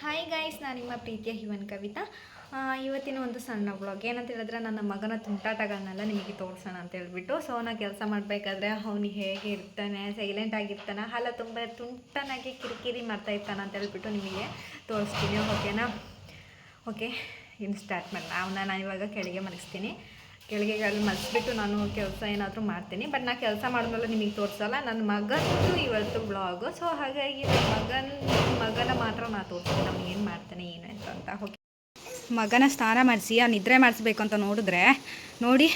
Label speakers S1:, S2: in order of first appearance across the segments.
S1: Hi guys ನಾನು ನಿಮ್ಮ ಪ್ರೀತಿಯ ಹಿವನ್ ಕವಿತಾ. ಇವತ್ತಿನ ಒಂದು ಸಣ್ಣ ಬ್ಲಾಗ್ ಏನಂತ ಹೇಳಿದ್ರೆ ನನ್ನ ಮಗನ ತುಂಟಾಟಗಳನ್ನೆಲ್ಲ ನಿಮಗೆ ತೋರಿಸೋಣ ಅಂತ ಹೇಳ್ಬಿಟ್ಟು. ಸೊ ನಾನು ಕೆಲಸ ಮಾಡಬೇಕಾದ್ರೆ ಅವನು ಹೇಗೆ ಇರ್ತಾನೆ ಸೈಲೆಂಟ್ ಆಗಿರ್ತಾನೆ ಅಲ್ಲ ತುಂಬ ತುಂಟನಾಗಿ ಕಿರಿಕಿರಿ ಮಾಡ್ತಾ ಇರ್ತಾನೆ ಅಂತ ಹೇಳ್ಬಿಟ್ಟು ನಿಮಗೆ ತೋರಿಸ್ತೀನಿ. ಓಕೆನಾ ಓಕೆ ಇನ್ನು ಸ್ಟಾರ್ಟ್ ಮಾಡಲ್ಲ ಅವನ್ನ ನಾನು ಇವಾಗ ಕೆಳಗೆ ಮಲಗಿಸ್ತೀನಿ. ಕೆಳಗೆ ಅಲ್ಲಿ ಮಲಗಿಸ್ಬಿಟ್ಟು ನಾನು ಕೆಲಸ ಏನಾದರೂ ಮಾಡ್ತೀನಿ. ಬಟ್ ನಾನು ಕೆಲಸ ಮಾಡಿದ್ಮೇಲೆ ನಿಮಗೆ ತೋರಿಸಲ್ಲ. ನನ್ನ ಮಗನದು ಇವತ್ತು ಬ್ಲಾಗು ಸೊ ಹಾಗಾಗಿ ನನ್ನ ಮಗನ ಮಗನ ಮಾತ್ರ ನಾನು ತೋರಿಸ್ತೀನಿ. ನಾವು ಏನು ಮಾಡ್ತಾನೆ, ಏನು ಅಂತ. ಓಕೆ
S2: ಮಗನ ಸ್ನಾನ ಮಾಡಿಸಿ, ಆ ನಿದ್ರೆ ಮಾಡಿಸ್ಬೇಕು ಅಂತ ನೋಡಿದ್ರೆ, ನೋಡಿ,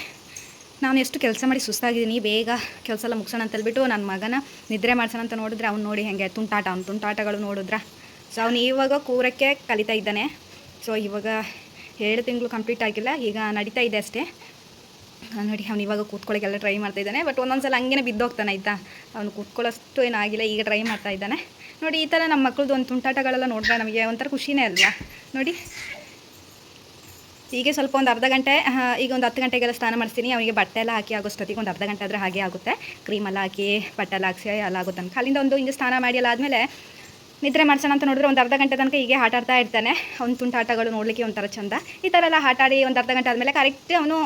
S2: ನಾನು ಎಷ್ಟು ಕೆಲಸ ಮಾಡಿ ಸುಸ್ತಾಗಿದ್ದೀನಿ. ಬೇಗ ಕೆಲಸ ಎಲ್ಲ ಮುಗಿಸೋಣ ಅಂತ ಹೇಳ್ಬಿಟ್ಟು ನನ್ನ ಮಗನ ನಿದ್ರೆ ಮಾಡ್ಸೋಣ ಅಂತ ನೋಡಿದ್ರೆ ಅವ್ನು ನೋಡಿ ಹೆಂಗೆ ತುಂಟಾಟ, ಅವ್ನು ತುಂಟಾಟಗಳು ನೋಡಿದ್ರೆ. ಸೊ ಅವ್ನು ಇವಾಗ ಕೂರಕ್ಕೆ ಕಲಿತಾ ಇದ್ದಾನೆ. ಸೊ ಇವಾಗ ಎರಡು ತಿಂಗಳು ಕಂಪ್ಲೀಟ್ ಆಗಿಲ್ಲ. ಈಗ ನಡೀತಾ ಇದೆ ಅಷ್ಟೇ. ನೋಡಿ ಅವ್ನು ಇವಾಗ ಕೂತ್ಕೊಳ್ಳೋಕ್ಕೆಲ್ಲ ಟ್ರೈ ಮಾಡ್ತಾ ಇದ್ದಾನೆ ಬಟ್ ಒಂದೊಂದು ಸಲ ಹಂಗೇನೆ ಬಿದ್ದೋಗ್ತಾನೆ, ಆಯಿತಾ? ಅವನು ಕೂತ್ಕೊಳ್ಳೋಷ್ಟು ಏನಾಗಿಲ್ಲ, ಈಗ ಟ್ರೈ ಮಾಡ್ತಾ ಇದ್ದಾನೆ. ನೋಡಿ, ಈ ಥರ ನಮ್ಮ ಮಕ್ಕಳದ್ದು ಒಂದು ತುಂಟಾಟಗಳೆಲ್ಲ ನೋಡಿದ್ರೆ ನಮಗೆ ಒಂಥರ ಖುಷಿನೇ ಅಲ್ವಾ? ನೋಡಿ. ಈಗ ಸ್ವಲ್ಪ ಒಂದು ಅರ್ಧ ಗಂಟೆ ಈಗ ಒಂದು ಹತ್ತು ಗಂಟೆಗೆಲ್ಲ ಸ್ನಾನ ಮಾಡಿಸ್ತೀನಿ. ಅವನಿಗೆ ಬಟ್ಟೆ ಎಲ್ಲ ಹಾಕಿ ಆಗೋಷ್ಟೊತ್ತಿಗೆ ಒಂದು ಅರ್ಧ ಗಂಟೆ ಆದರೆ ಹಾಗೆ ಆಗುತ್ತೆ. ಕ್ರೀಮೆಲ್ಲ ಹಾಕಿ ಬಟ್ಟೆ ಎಲ್ಲ ಹಾಕಿಸಿ, ಎಲ್ಲ ಆಗುತ್ತೆ ಅಂತ ಅಲ್ಲಿಂದ ಒಂದು ಹಿಂಗೆ ಸ್ನಾನ ಮಾಡಿ ಎಲ್ಲ ಆದಮೇಲೆ ನಿದ್ರೆ ಮಾಡ್ಸೋಣ ಅಂತ ನೋಡಿದ್ರೆ ಒಂದು ಅರ್ಧ ಗಂಟೆ ತನಕ ಹೀಗೆ ಆಟ ಆಡ್ತಾ ಇರ್ತಾನೆ. ಅವ್ನು ತುಂಟಾಟಗಳು ನೋಡಲಿಕ್ಕೆ ಒಂಥರ ಚಂದ. ಈ ಥರ ಎಲ್ಲ ಆಟ ಆಡಿ ಒಂದು ಅರ್ಧ ಗಂಟೆ ಆದಮೇಲೆ ಕರೆಕ್ಟ್ ಅವನು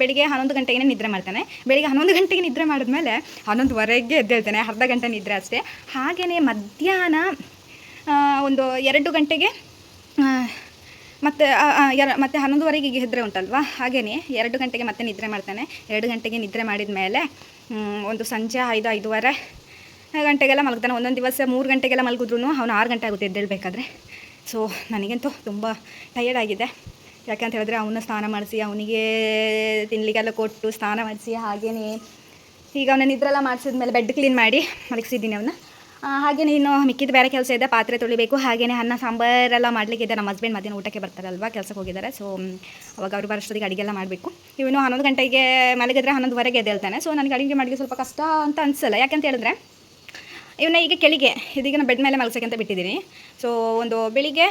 S2: ಬೆಳಿಗ್ಗೆ ಹನ್ನೊಂದು ಗಂಟೆಗೆ ನಿದ್ರೆ ಮಾಡ್ತಾನೆ. ಬೆಳಿಗ್ಗೆ ಹನ್ನೊಂದು ಗಂಟೆಗೆ ನಿದ್ರೆ ಮಾಡಿದ್ಮೇಲೆ ಹನ್ನೊಂದುವರೆಗೆ ಎದ್ದೇಳ್ತಾನೆ. ಅರ್ಧ ಗಂಟೆ ನಿದ್ರೆ ಅಷ್ಟೇ. ಹಾಗೆಯೇ ಮಧ್ಯಾಹ್ನ ಒಂದು ಎರಡು ಗಂಟೆಗೆ ಮತ್ತು ಎರ, ಮತ್ತು ಹನ್ನೊಂದುವರೆಗೆ ಈಗ ಹೆದ್ರೆ ಉಂಟಲ್ವಾ? ಹಾಗೆಯೇ ಎರಡು ಗಂಟೆಗೆ ಮತ್ತೆ ನಿದ್ರೆ ಮಾಡ್ತಾನೆ. ಎರಡು ಗಂಟೆಗೆ ನಿದ್ರೆ ಮಾಡಿದ ಮೇಲೆ ಒಂದು ಸಂಜೆ ಐದು, ಐದೂವರೆ ಗಂಟೆಗೆಲ್ಲ ಮಲಗ್ತಾನೆ. ಒಂದೊಂದು ದಿವಸ ಮೂರು ಗಂಟೆಗೆಲ್ಲ ಮಲಗಿದ್ರು ಅವನು ಆರು ಗಂಟೆ ಆಗುತ್ತೆ ಎದ್ದೇಳಬೇಕಾದ್ರೆ. ಸೊ ನನಗಂತೂ ತುಂಬ ಟಯರ್ಡ್ ಆಗಿದೆ. ಯಾಕಂತ ಹೇಳಿದ್ರೆ ಅವನ್ನ ಸ್ನಾನ ಮಾಡಿಸಿ, ಅವನಿಗೆ ತಿನ್ನಲಿಗೆಲ್ಲ ಕೊಟ್ಟು ಸ್ನಾನ ಮಾಡಿಸಿ ಹಾಗೆಯೇ ಈಗ ಅವನ ನಿದ್ರೆಲ್ಲ ಮಾಡಿಸಿದ್ಮೇಲೆ ಬೆಡ್ ಕ್ಲೀನ್ ಮಾಡಿ ಮಲಗಿಸಿದ್ದೀನಿ ಅವನ್ನ ಹಾಗೆಯೇ ಇನ್ನು ಮಿಕ್ಕಿದ ಬೇರೆ ಕೆಲಸ ಇದೆ, ಪಾತ್ರೆ ತೊಳಿಬೇಕು. ಹಾಗೆಯೇ ಅನ್ನ, ಸಾಂಬಾರೆಲ್ಲ ಮಾಡಲಿಕ್ಕಿದೆ ನಮ್ಮ ಹಸ್ಬೆಂಡ್ ಮಧ್ಯಾಹ್ನ ಊಟಕ್ಕೆ ಬರ್ತಾರಲ್ವ, ಕೆಲಸಕ್ಕೆ ಹೋಗಿದ್ದಾರೆ. ಸೊ ಅವಾಗ ಅವರು ಬರೋಷ್ಟೊತ್ತಿಗೆ ಅಡುಗೆಲ್ಲ ಮಾಡಬೇಕು. ಇವನು ಹನ್ನೊಂದು ಗಂಟೆಗೆ ಮಲಗಿದ್ರೆ ಹನ್ನೊಂದುವರೆಗೆ ಎದ್ದೇಳ್ತಾನೆ. ಸೊ ನನಗೆ ಅಡುಗೆ ಮಾಡಲಿಕ್ಕೆ ಸ್ವಲ್ಪ ಕಷ್ಟ ಅಂತ ಅನಿಸಲ್ಲ. ಯಾಕಂತ ಹೇಳಿದ್ರೆ ಇವನ್ನ ಈಗ ಕೆಳಗೆ, ಇದೀಗ ನಾನು ಬೆಡ್ ಮೇಲೆ ಮಲಗಿಸೋಕ್ಕಂತ ಅಂತ ಬಿಟ್ಟಿದ್ದೀನಿ. ಸೊ ಒಂದು ಬೆಳಿಗ್ಗೆ,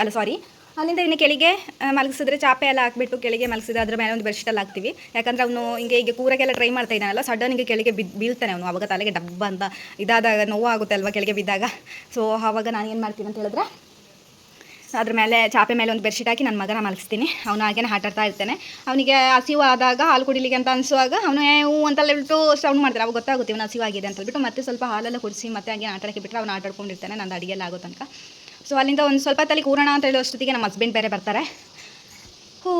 S2: ಅಲ್ಲ ಸಾರಿ ಅಲ್ಲಿಂದ ಇನ್ನು ಕೆಳಗೆ ಮಲಗಿಸಿದ್ರೆ ಚಾಪೆ ಎಲ್ಲ ಹಾಕ್ಬಿಟ್ಟು ಕೆಳಗೆ ಮಲಗಿಸಿದ್ರೆ ಅದ್ರ ಮೇಲೆ ಒಂದು ಬೆಡ್ಶೀಟಲ್ಲಿ ಹಾಕ್ತೀವಿ. ಯಾಕಂದ್ರೆ ಅವನು ಹಿಂಗೆ ಈಗ ಕೂರಕ್ಕೆಲ್ಲ ಟ್ರೈ ಮಾಡ್ತಾ ಇದ್ದಾನಲ್ಲ ಸಡನ್ ಹಿಂಗೆ ಕೆಳಗೆ ಬಿದ್ದು ಬೀಳ್ತಾನೆ ಅವನು. ಅವಾಗ ತಲೆಗೆ ಡಬ್ಬ ಅಂತ ಇದಾದಾಗ ನೋವು ಆಗುತ್ತೆ ಅಲ್ವಾ ಕೆಳಗೆ ಬಿದ್ದಾಗ. ಸೊ ಆವಾಗ ನಾನು ಏನು ಮಾಡ್ತೀನಿ ಅಂತ ಹೇಳಿದ್ರೆ ಅದ್ರ ಮೇಲೆ ಚಾಪೆ ಮೇಲೆ ಒಂದು ಬೆಡ್ಶೀಟ್ ಹಾಕಿ ನನ್ನ ಮಗನ ಮಲಗಿಸ್ತೀನಿ. ಅವನು ಹಾಗೇನೆ ಆಟಾಡ್ತಾ ಇರ್ತಾನೆ. ಅವನಿಗೆ ಹಸಿವು ಆದಾಗ ಹಾಲು ಕುಡಿಲಿಕ್ಕೆ ಅಂತ ಅನಿಸುವಾಗ ಅವನು ಹೂ ಅಂತ ಹೇಳ್ಬಿಟ್ಟು ಸೌಂಡ್ ಮಾಡ್ತಾರೆ. ಅವಾಗ ಗೊತ್ತಾಗುತ್ತೆ ಇವನು ಹಸಿವು ಆಗಿದೆ ಅಂತ ಹೇಳ್ಬಿಟ್ಟು ಮತ್ತೆ ಸ್ವಲ್ಪ ಹಾಲೆಲ್ಲ ಕುಡಿಸಿ ಮತ್ತೆ ಹಾಗೆ ಆಟಾಡಕ್ಕೆ ಬಿಟ್ಟರೆ ಅವನು ಆಟಾಡ್ಕೊಂಡಿರ್ತಾನೆ ನಂದು ಅಡುಗೆ ಎಲ್ಲ ಆಗೋ ತನಕ. ಸೊ ಅಲ್ಲಿಂದ ಒಂದು ಸ್ವಲ್ಪ ತಲೆ ಕೂರೋಣ ಅಂತ ಹೇಳೋ ಅಷ್ಟೊತ್ತಿಗೆ ನಮ್ಮ ಹಸ್ಬೆಂಡ್ ಬೇರೆ ಬರ್ತಾರೆ. ಹೂ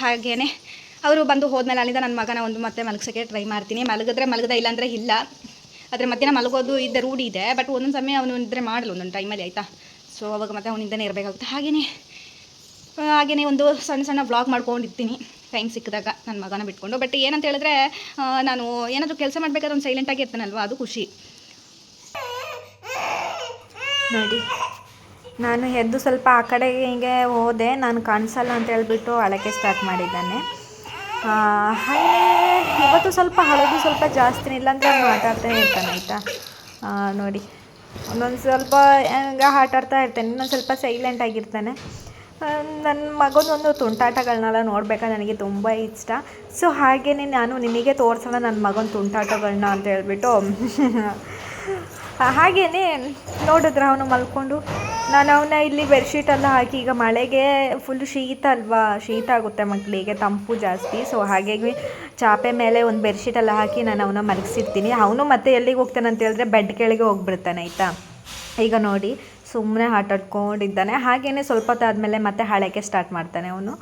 S2: ಹಾಗೇ ಅವರು ಬಂದು ಹೋದ್ಮೇಲೆ ಅಲ್ಲಿಂದ ನನ್ನ ಮಗನ ಒಂದು ಮತ್ತೆ ಮಲಗಿಸೋಕ್ಕೆ ಟ್ರೈ ಮಾಡ್ತೀನಿ. ಮಲಗಿದ್ರೆ ಮಲಗದ ಇಲ್ಲ ಅಂದರೆ ಇಲ್ಲ. ಅದರ ಮಧ್ಯಾಹ್ನ ಮಲಗೋದು ಇದ್ದ ರೂಢಿ ಇದೆ. ಬಟ್ ಒಂದೊಂದು ಸಮಯ ಅವನು ಇದ್ದರೆ ಮಾಡಲು ಒಂದೊಂದು ಟೈಮಲ್ಲಿ ಆಯಿತಾ? ಸೊ ಅವಾಗ ಮತ್ತೆ ಅವನಿಂದನೇ ಇರಬೇಕಾಗುತ್ತೆ. ಹಾಗೆಯೇ ಹಾಗೆಯೇ ಒಂದು ಸಣ್ಣ ಸಣ್ಣ ಬ್ಲಾಗ್ ಮಾಡ್ಕೊಂಡಿರ್ತೀನಿ. ಟೈಮ್ ಸಿಕ್ಕಿದಾಗ ನನ್ನ ಮಗನ ಬಿಟ್ಕೊಂಡು. ಬಟ್ ಏನಂತ ಹೇಳಿದ್ರೆ ನಾನು ಏನಾದರೂ ಕೆಲಸ ಮಾಡಬೇಕಾದ್ರೆ ಒಂದು ಸೈಲೆಂಟಾಗಿ ಇರ್ತಾನಲ್ವ, ಅದು ಖುಷಿ.
S1: ನೋಡಿ, ನಾನು ಎದ್ದು ಸ್ವಲ್ಪ ಆ ಕಡೆಗೆ ಹಿಂಗೆ ಹೋದೆ. ನಾನು ಕಾಣಿಸಲ್ಲ ಅಂತ ಹೇಳ್ಬಿಟ್ಟು ಅಳಕ್ಕೆ ಸ್ಟಾರ್ಟ್ ಮಾಡಿದ್ದಾನೆ. ಹಾಗೆ ಇವತ್ತು ಸ್ವಲ್ಪ ಹಳದು ಸ್ವಲ್ಪ ಜಾಸ್ತಿ ಇಲ್ಲಾಂದ್ರೆ ಮಾತಾಡ್ತಾನೆ ಇರ್ತಾನೆ ಆಯಿತಾ? ನೋಡಿ ಒಂದೊಂದು ಸ್ವಲ್ಪ ಹಂಗೆ ಆಟ ಆಡ್ತಾ ಇರ್ತಾನೆ, ಇನ್ನೊಂದು ಸ್ವಲ್ಪ ಸೈಲೆಂಟ್ ಆಗಿರ್ತಾನೆ. ನನ್ನ ಮಗನೊಂದು ತುಂಟಾಟಗಳನ್ನೆಲ್ಲ ನೋಡಬೇಕಾ ನನಗೆ ತುಂಬ ಇಷ್ಟ. ಸೊ ಹಾಗೇ ನಾನು ನಿಮಗೆ ತೋರಿಸೋಣ ನನ್ನ ಮಗನ ತುಂಟಾಟಗಳನ್ನ ಅಂತ ಹೇಳ್ಬಿಟ್ಟು. ಹಾಗೆಯೇ ನೋಡಿದ್ರೆ ಅವನು ಮಲ್ಕೊಂಡು ನಾನು ಅವನ್ನ ಇಲ್ಲಿ ಬೆಡ್ಶೀಟ್ ಎಲ್ಲ ಹಾಕಿ, ಈಗ ಮಳೆಗೆ ಫುಲ್ ಶೀತ ಅಲ್ವಾ? ಶೀತ ಆಗುತ್ತೆ ಮಕ್ಕಳಿಗೆ ತಂಪು ಜಾಸ್ತಿ. ಸೊ ಹಾಗಾಗಿ ಚಾಪೆ ಮೇಲೆ ಒಂದು ಬೆಡ್ಶೀಟ್ ಎಲ್ಲ ಹಾಕಿ ನಾನು ಅವನ್ನ ಮಲಗಿಸಿರ್ತೀನಿ. ಅವನು ಮತ್ತೆ ಎಲ್ಲಿಗೆ ಹೋಗ್ತಾನೆ ಅಂತ ಹೇಳಿದ್ರೆ ಬೆಡ್ ಕೆಳಗೆ ಹೋಗ್ಬಿಡ್ತಾನೆ, ಆಯಿತಾ? ಈಗ ನೋಡಿ ಸುಮ್ಮನೆ ಆಟಾಡ್ಕೊಂಡಿದ್ದಾನೆ. ಹಾಗೆಯೇ ಸ್ವಲ್ಪ ಹೊತ್ತಾದಮೇಲೆ ಮತ್ತೆ ಹಳೆಗೆ ಸ್ಟಾರ್ಟ್ ಮಾಡ್ತಾನೆ ಅವನು.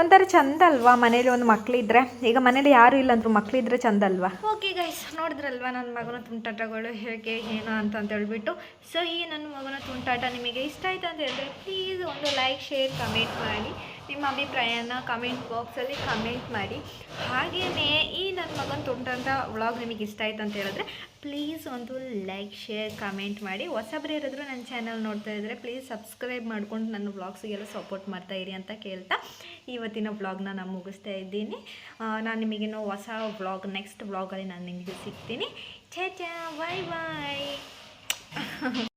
S1: ಒಂಥರ ಚಂದ ಅಲ್ವಾ ಮನೇಲಿ ಒಂದು ಮಕ್ಕಳಿದ್ರೆ ಈಗ ಮನೇಲಿ ಯಾರು ಇಲ್ಲ ಅಂದ್ರು ಮಕ್ಕಳಿದ್ರೆ ಚಂದ ಅಲ್ವಾ? ಓಕೆ ಗೈಸ್ ನೋಡಿದ್ರಲ್ವಾ ನನ್ನ ಮಗನ ತುಂಟಾಟಗಳು ಹೇಗೆ, ಏನು ಅಂತ ಅಂತ ಹೇಳ್ಬಿಟ್ಟು. ಸೊ ಈ ನನ್ನ ಮಗನ ತುಂಟಾಟ ನಿಮಗೆ ಇಷ್ಟ ಆಯ್ತು ಅಂತ ಹೇಳಿದ್ರೆ ಪ್ಲೀಸ್ ಒಂದು ಲೈಕ್ ಶೇರ್ ಕಮೆಂಟ್ ಮಾಡಿ. ನಿಮ್ಮ ಅಭಿಪ್ರಾಯನ ಕಮೆಂಟ್ ಬಾಕ್ಸಲ್ಲಿ ಕಮೆಂಟ್ ಮಾಡಿ. ಹಾಗೆಯೇ ಈ ನನ್ನ ಮಗನ ತುಂಟಂಥ ವ್ಲಾಗ್ ನಿಮಗೆ ಇಷ್ಟ ಆಯ್ತು ಅಂತ ಹೇಳಿದ್ರೆ ಪ್ಲೀಸ್ ಒಂದು ಲೈಕ್ ಶೇರ್ ಕಮೆಂಟ್ ಮಾಡಿ. ಹೊಸಬ್ರು ಇರೋದ್ರು ನನ್ನ ಚಾನಲ್ ನೋಡ್ತಾ ಇದ್ದರೆ ಪ್ಲೀಸ್ ಸಬ್ಸ್ಕ್ರೈಬ್ ಮಾಡ್ಕೊಂಡು ನನ್ನ ವ್ಲಾಗ್ಸಿಗೆಲ್ಲ ಸಪೋರ್ಟ್ ಮಾಡ್ತಾ ಇರಿ ಅಂತ ಕೇಳ್ತಾ ಇವತ್ತಿನ ವ್ಲಾಗ್ನ ನಾನು ಮುಗಿಸ್ತಾ ಇದ್ದೀನಿ. ನಾನು ನಿಮಗಿನ್ನೂ ಹೊಸ ವ್ಲಾಗ್ ನೆಕ್ಸ್ಟ್ ವ್ಲಾಗಲ್ಲಿ ನಾನು ನಿಮಗೆ ಸಿಗ್ತೀನಿ. ಚಾ ಚಾ ಬಾಯ್ ಬಾಯ್